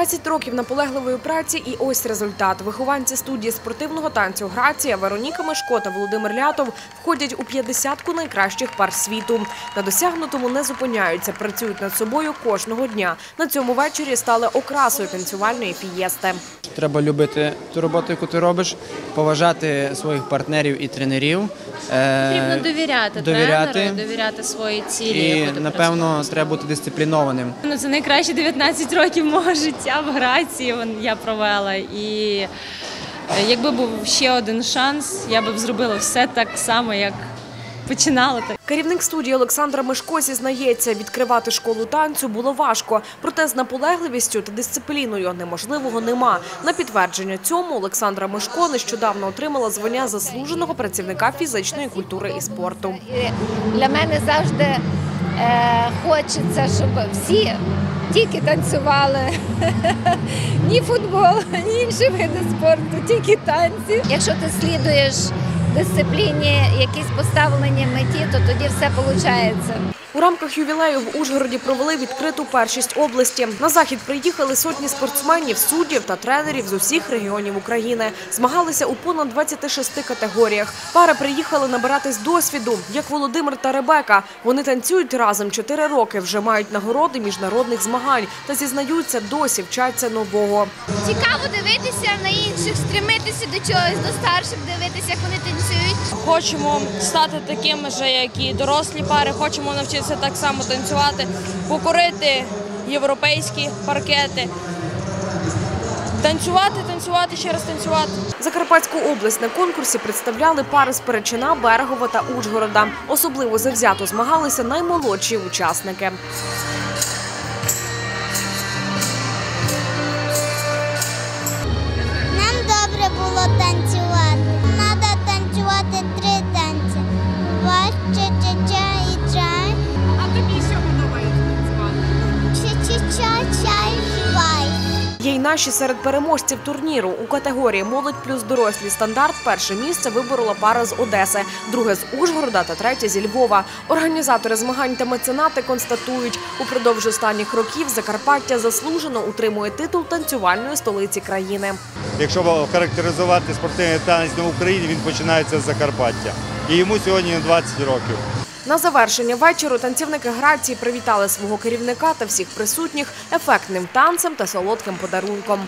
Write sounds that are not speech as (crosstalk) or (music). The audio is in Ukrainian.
10 років наполегливої праці і ось результат. Вихованці студії спортивного танцю Грація Вероніка Мешко та Володимир Лятов входять у 50-ку найкращих пар світу. На досягнутому не зупиняються, працюють над собою кожного дня. На цьому вечорі стали окрасою танцювальної фієсти. Треба любити ту роботу, яку ти робиш, поважати своїх партнерів і тренерів. е, Потрібно довіряти, довіряти. тренеру, довіряти своїй цілі. І напевно треба бути дисциплінованим. Ну, це найкращі 19 років мого життя в Грації я провела. І е, якби був ще один шанс, я б зробила все так само, як починала. Так. Керівник студії Олександра Мишко зізнається, відкривати школу танцю було важко, проте з наполегливістю та дисципліною неможливого нема. На підтвердження цьому Олександра Мишко нещодавно отримала звання заслуженого працівника фізичної культури і спорту. Для мене завжди е, хочеться, щоб всі тільки танцювали. (laughs) ні футбол, ні інші види спорту, тільки танці. Якщо ти слідуєш дисципліні, якісь поставлені меті, то тоді все виходить. У рамках ювілею в Ужгороді провели відкриту першість області. На захід приїхали сотні спортсменів, суддів та тренерів з усіх регіонів України. Змагалися у понад 26 категоріях. Пари приїхали набиратись досвіду, як Володимир та Ребека. Вони танцюють разом 4 роки, вже мають нагороди міжнародних змагань та зізнаються, досі вчаться нового. Цікаво дивитися на інших, стремитися до чогось, до старших, дивитися, як вони танцюють. Хочемо стати такими ж, як і дорослі пари, хочемо навчитися так само танцювати, покорити європейські паркети. Танцювати, танцювати, ще раз танцювати. Закарпатську область на конкурсі представляли пари з Перечина, Берегова та Ужгорода. Особливо завзято змагалися наймолодші учасники. Наші серед переможців турніру у категорії молодь плюс дорослі стандарт. Перше місце виборола пара з Одеси, друге з Ужгорода та третє зі Львова. Організатори змагань та меценати констатують, упродовж останніх років Закарпаття заслужено утримує титул танцювальної столиці країни. Якщо характеризувати спортивний танець на Україні, він починається з Закарпаття. І йому сьогодні 20 років. На завершення вечору танцівники Грації привітали свого керівника та всіх присутніх ефектним танцем та солодким подарунком.